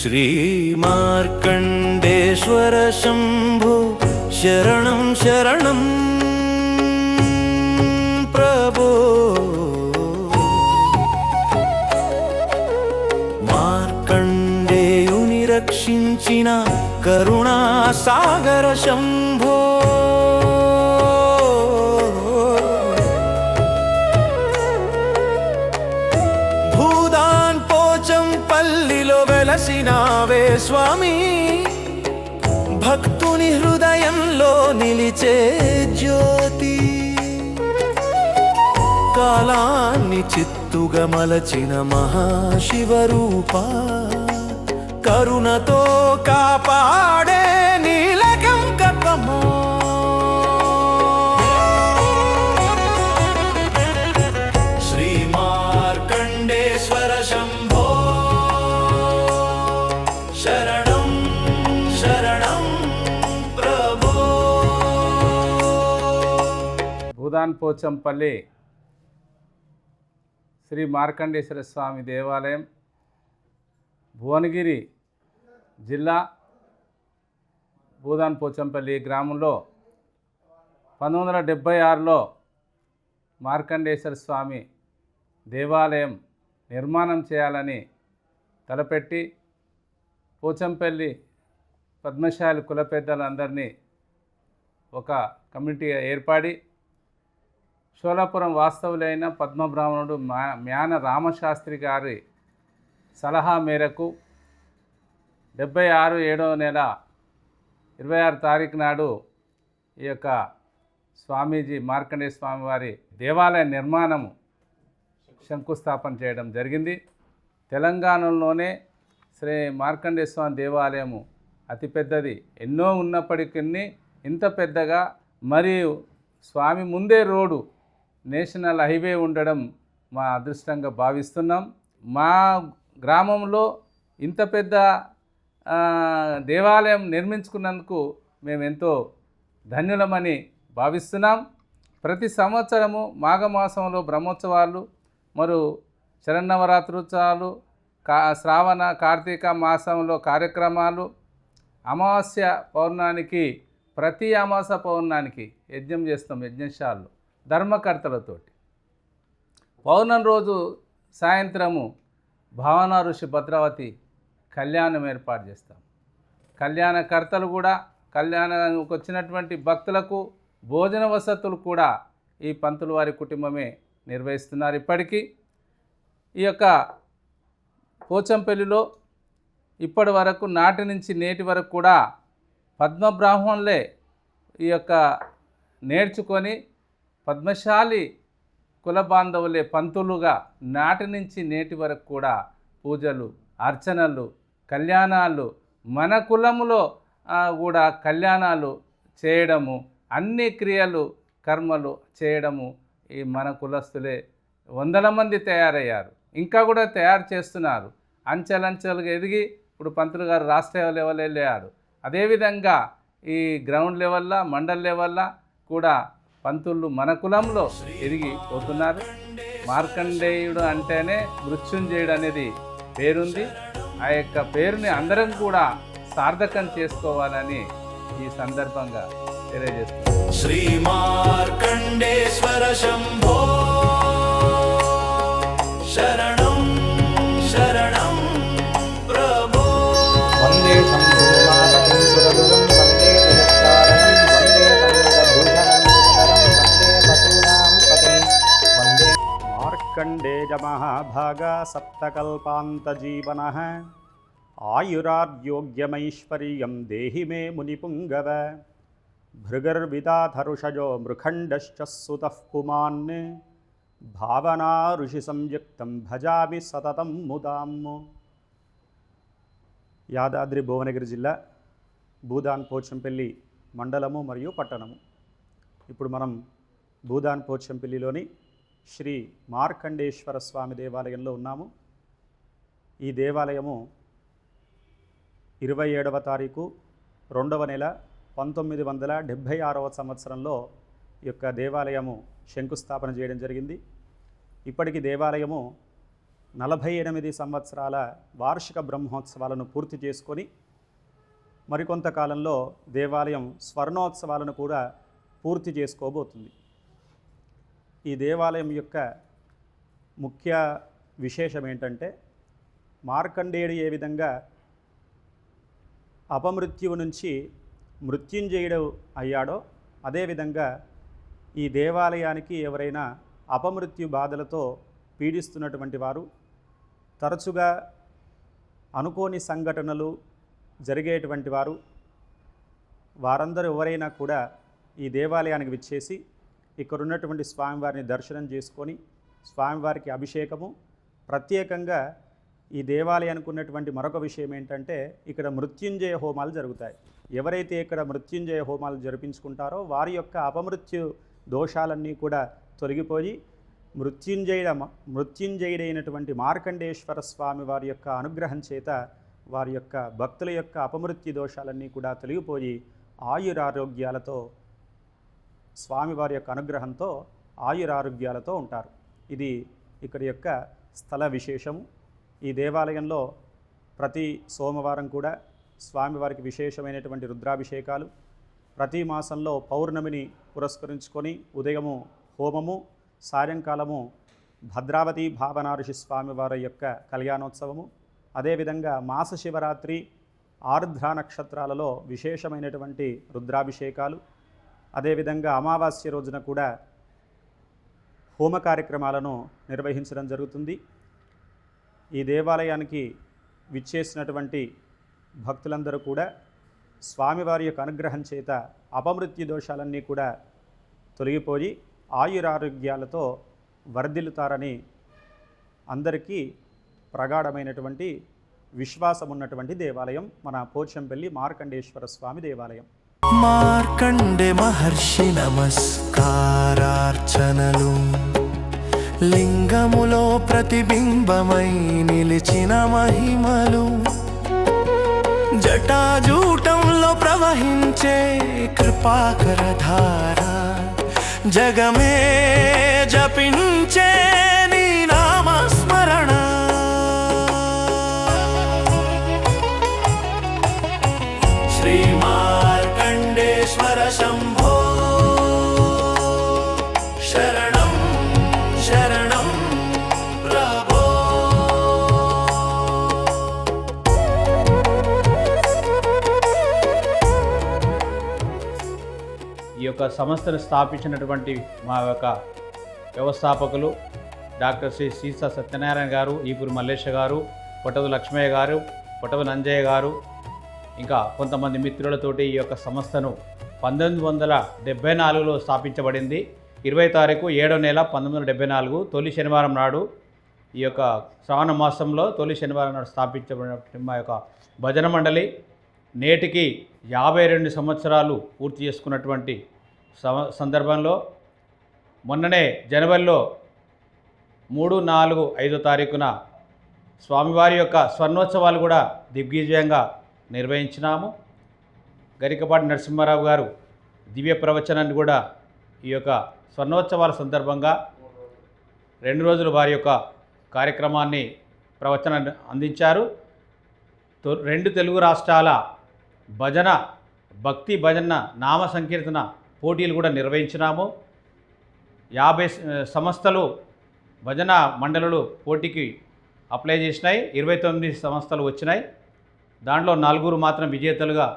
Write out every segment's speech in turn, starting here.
श्रीमार्कण्डेश्वर शम्भो शरणं शरणं प्रभो मार्कण्डेयुनि रक्षिञ्चिना करुणासागर शम्भो వెలసినావే స్వామి. భక్తుని హృదయంలో నిలిచే జ్యోతి. కాలాన్ని చిత్తుగా మలచిన మహాశివరూప. కరుణతో కాపాడే శరణం శరణం ప్రభో భూదాన్ పోచంపల్లి శ్రీ మార్కండేశ్వర స్వామి దేవాలయం భువనగిరి జిల్లా భూదాన్ పోచంపల్లి గ్రామంలో పంతొమ్మిది వందల డెబ్భై ఆరులో మార్కండేశ్వర స్వామి దేవాలయం నిర్మాణం చేయాలని తలపెట్టి పోచంపల్లి పద్మశాలి కుల పెద్దలందరినీ ఒక కమిటీగా ఏర్పడి షోలాపురం వాస్తవులైన పద్మబ్రాహ్మణుడు మా మ్యాన రామశాస్త్రి గారి సలహా మేరకు డెబ్బై ఆరు ఏడవ నెల ఇరవై ఆరు తారీఖు నాడు ఈ యొక్క స్వామీజీ మార్కండేయ స్వామి వారి దేవాలయ నిర్మాణము శంకుస్థాపన చేయడం జరిగింది. తెలంగాణలోనే శ్రీ మార్కండేయ స్వామి దేవాలయము అతిపెద్దది. ఎన్నో ఉన్నప్పటికీ ఇంత పెద్దగా మరియు స్వామి ముందే రోడ్డు నేషనల్ హైవే ఉండడం మా అదృష్టంగా భావిస్తున్నాం. మా గ్రామంలో ఇంత పెద్ద దేవాలయం నిర్మించుకున్నందుకు మేము ఎంతో ధన్యులమని భావిస్తున్నాం. ప్రతి సంవత్సరము మాఘమాసంలో బ్రహ్మోత్సవాలు మరియు శరన్నవరాత్రోత్సవాలు కా శ్రావణ కార్తీక మాసంలో కార్యక్రమాలు అమావాస్య పౌర్ణానికి ప్రతి అమావాస్య పౌర్ణానికి యజ్ఞం చేస్తాం యజ్ఞశాలలో ధర్మకర్తలతోటి. పౌర్ణం రోజు సాయంత్రము భావన ఋషి భద్రావతి కళ్యాణం ఏర్పాటు చేస్తాం. కళ్యాణకర్తలు కూడా కళ్యాణానికి వచ్చినటువంటి భక్తులకు భోజన వసతులు కూడా ఈ పంతులు వారి కుటుంబమే నిర్వహిస్తున్నారు ఇప్పటికీ. ఈ యొక్క పోచంపల్లిలో ఇప్పటి వరకు నాటి నుంచి నేటి వరకు కూడా పద్మబ్రాహ్మణులే ఈ యొక్క నేర్చుకొని పద్మశాలి కుల బాంధవులే పంతులుగా నాటి నుంచి నేటి వరకు కూడా పూజలు అర్చనలు కళ్యాణాలు మన కులములో కూడా కళ్యాణాలు చేయడము అన్ని క్రియలు కర్మలు చేయడము ఈ మన కులస్తులే వందల మంది తయారయ్యారు. ఇంకా కూడా తయారు చేస్తున్నారు. అంచెలంచెలుగా ఎదిగి ఇప్పుడు పంతులు గారు రాష్ట్ర లెవెల్ వెళ్ళాడు అదేవిధంగా ఈ గ్రౌండ్ లెవెల్లో మండల్ లెవెల్లా కూడా పంతులు మన కులంలో ఎదిగి పోతున్నారు. మార్కండేయుడు అంటేనే మృత్యుంజయుడు అనేది పేరుంది. ఆ యొక్క పేరుని అందరం కూడా సార్థకం చేసుకోవాలని ఈ సందర్భంగా తెలియజేస్తున్నాను. శ్రీ శరణ మార్కండేయమహాభాగా సప్తకల్పాంతజీవన ఆయురార్యోగ్యమైశ్వర్యం దేహి మే మునిపుంగవ భృగర్విదాధరుషజో మృఖండశ్చ సుతః పుమాన్. భావనా ఋషి సంయుక్తం భజామి సతతం ముదాము యాదాద్రి భువనగిరి జిల్లా భూదాన్ పోచంపల్లి మండలము మరియు పట్టణము. ఇప్పుడు మనం భూదాన్ పోచంపల్లిలోని శ్రీ మార్కండేశ్వర స్వామి దేవాలయంలో ఉన్నాము. ఈ దేవాలయము ఇరవై ఏడవ తారీఖు రెండవ నెల పంతొమ్మిది వందల డెబ్భై ఆరవ సంవత్సరంలో ఈ యొక్క దేవాలయము శంకుస్థాపన చేయడం జరిగింది. ఇప్పటికి దేవాలయము నలభై ఎనిమిది సంవత్సరాల వార్షిక బ్రహ్మోత్సవాలను పూర్తి చేసుకొని మరికొంతకాలంలో దేవాలయం స్వర్ణోత్సవాలను కూడా పూర్తి చేసుకోబోతుంది. ఈ దేవాలయం యొక్క ముఖ్య విశేషం ఏంటంటే మార్కండేయుడు ఏ విధంగా అపమృత్యువు నుంచి మృత్యుంజయుడు అయ్యాడో అదేవిధంగా ఈ దేవాలయానికి ఎవరైనా అపమృత్యు బాధలతో పీడిస్తున్నటువంటి వారు తరచుగా అనుకోని సంఘటనలు జరిగేటువంటి వారు వారందరూ ఎవరైనా కూడా ఈ దేవాలయానికి విచ్చేసి ఇక్కడ ఉన్నటువంటి స్వామివారిని దర్శనం చేసుకొని స్వామివారికి అభిషేకము. ప్రత్యేకంగా ఈ దేవాలయానికి ఉన్నటువంటి మరొక విషయం ఏంటంటే ఇక్కడ మృత్యుంజయ హోమాలు జరుగుతాయి. ఎవరైతే ఇక్కడ మృత్యుంజయ హోమాలు జరిపించుకుంటారో వారి యొక్క అపమృత్యు దోషాలన్నీ కూడా తొలగిపోయి మృత్యుంజయుడ మృత్యుంజయుడైనటువంటి మార్కండేశ్వర స్వామి వారి యొక్క అనుగ్రహం చేత వారి యొక్క భక్తుల యొక్క అపమృత్యు దోషాలన్నీ కూడా తొలగిపోయి ఆయురారోగ్యాలతో స్వామివారి యొక్క అనుగ్రహంతో ఆయురారోగ్యాలతో ఉంటారు. ఇది ఇక్కడ యొక్క స్థల విశేషము. ఈ దేవాలయంలో ప్రతి సోమవారం కూడా స్వామివారికి విశేషమైనటువంటి రుద్రాభిషేకాలు. ప్రతి మాసంలో పౌర్ణమిని పురస్కరించుకొని ఉదయము హోమము సాయంకాలము భద్రావతి భావనారుషి స్వామివారి యొక్క కళ్యాణోత్సవము. అదేవిధంగా మాస శివరాత్రి ఆర్ద్ర నక్షత్రాలలో విశేషమైనటువంటి రుద్రాభిషేకాలు. అదేవిధంగా అమావాస్య రోజున కూడా హోమ కార్యక్రమాలను నిర్వహించడం జరుగుతుంది. ఈ దేవాలయానికి విచ్చేసినటువంటి భక్తులందరూ కూడా స్వామివారి యొక్క అనుగ్రహం చేత అపమృత్యు దోషాలన్నీ కూడా తొలగిపోయి ఆయురారోగ్యాలతో వర్ధిల్లుతారని అందరికీ ప్రగాఢమైనటువంటి విశ్వాసం ఉన్నటువంటి దేవాలయం మన పోచంపల్లి మార్కండేశ్వర స్వామి దేవాలయం. మార్కండే మహర్షి నమస్కారార్చనలు. లింగములో ప్రతిబింబమై నిలిచిన మహిమలు. జటాజూటంలో ప్రవహించే కృపాకర ధార జగమే జపించే యొక్క సంస్థను స్థాపించినటువంటి మా యొక్క వ్యవస్థాపకులు డాక్టర్ శ్రీ సీసా సత్యనారాయణ గారు ఈపురి మల్లేష గారు పొటవు లక్ష్మయ్య గారు పొటవు నంజయ్య గారు ఇంకా కొంతమంది మిత్రులతోటి ఈ యొక్క సంస్థను పంతొమ్మిది వందల డెబ్బై నాలుగులో స్థాపించబడింది. ఇరవై తారీఖు ఏడో నెల పంతొమ్మిది వందల డెబ్బై నాలుగు తొలి శనివారం నాడు ఈ యొక్క శ్రావణ మాసంలో తొలి శనివారం నాడు స్థాపించబడిన మా యొక్క భజన మండలి నేటికి యాభై రెండు సంవత్సరాలు పూర్తి చేసుకున్నటువంటి సందర్భంలో మొన్ననే జనవరిలో మూడు నాలుగు ఐదో తారీఖున స్వామివారి యొక్క స్వర్ణోత్సవాలు కూడా దిగ్విజయంగా నిర్వహించినాము. గరికపాటి నరసింహారావు గారు దివ్య ప్రవచనాన్ని కూడా ఈ యొక్క స్వర్ణోత్సవాల సందర్భంగా రెండు రోజులు వారి యొక్క కార్యక్రమాన్ని ప్రవచనాన్ని అందించారు. తొ- రెండు తెలుగు రాష్ట్రాల భజన భక్తి భజన నామ సంకీర్తన పోటీలు కూడా నిర్వహించినాము. యాభై సంస్థలు భజన మండలులు పోటీకి అప్లై చేసినాయి. ఇరవై తొమ్మిది సంస్థలు వచ్చినాయి. దాంట్లో నలుగురు మాత్రం విజేతలుగా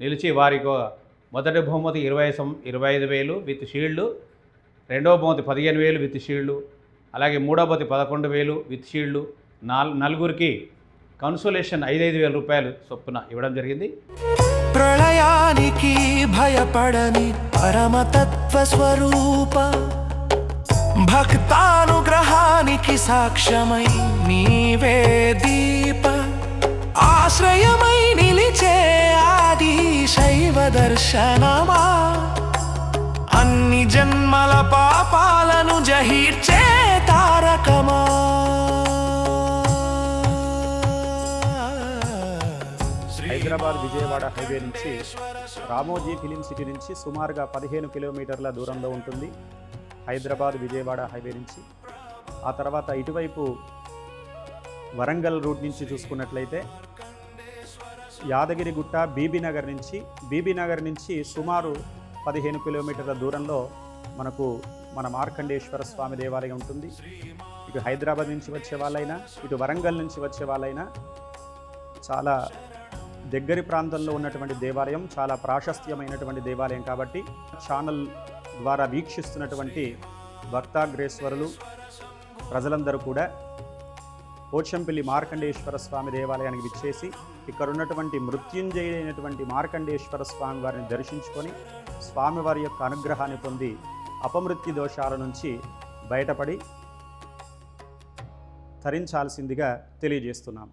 నిలిచి వారికి మొదటి బహుమతి ఇరవై సం ఇరవై ఐదు వేలు విత్ షీల్డ్ రెండవ బహుమతి పదిహేను వేలు విత్ షీల్డ్ అలాగే మూడో బహుమతి పదకొండు వేలు విత్ షీల్డ్. నాల్ నలుగురికి కన్సోలేషన్ ఐదైదు వేల రూపాయలు చొప్పున ఇవ్వడం జరిగింది. ప్రళయానికి భయపడని పరమతత్వ స్వరూప. భక్తానుగ్రహానికి సాక్ష్యమై నీవే దీప. ఆశ్రయమై నిలిచే ఆది శైవ దర్శనమా. అన్ని జన్మల పాపాలను జహీర్చే తారకమా. హైదరాబాద్ విజయవాడ హైవే నుంచి రామోజీ ఫిలిం సిటీ నుంచి సుమారుగా పదిహేను కిలోమీటర్ల దూరంలో ఉంటుంది హైదరాబాద్ విజయవాడ హైవే నుంచి. ఆ తర్వాత ఇటువైపు వరంగల్ రూట్ నుంచి చూసుకున్నట్లయితే యాదగిరిగుట్ట బీబీనగర్ నుంచి బీబీనగర్ నుంచి సుమారు పదిహేను కిలోమీటర్ల దూరంలో మనకు మన మార్కండేశ్వర స్వామి దేవాలయం ఉంటుంది. ఇటు హైదరాబాద్ నుంచి వచ్చే వాళ్ళైనా ఇటు వరంగల్ నుంచి వచ్చే వాళ్ళైనా చాలా దగ్గరి ప్రాంతంలో ఉన్నటువంటి దేవాలయం చాలా ప్రాశస్త్యమైనటువంటి దేవాలయం కాబట్టి ఛానల్ ద్వారా వీక్షిస్తున్నటువంటి భక్తాగ్రేశ్వరులు ప్రజలందరూ కూడా పోచంపల్లి మార్కండేశ్వర స్వామి దేవాలయానికి విచ్చేసి ఇక్కడ ఉన్నటువంటి మృత్యుంజయుడైనటువంటి మార్కండేశ్వర స్వామి వారిని దర్శించుకొని స్వామివారి యొక్క అనుగ్రహాన్ని పొంది అపమృత్యు దోషాల నుంచి బయటపడి తరించాల్సిందిగా తెలియజేస్తున్నాం.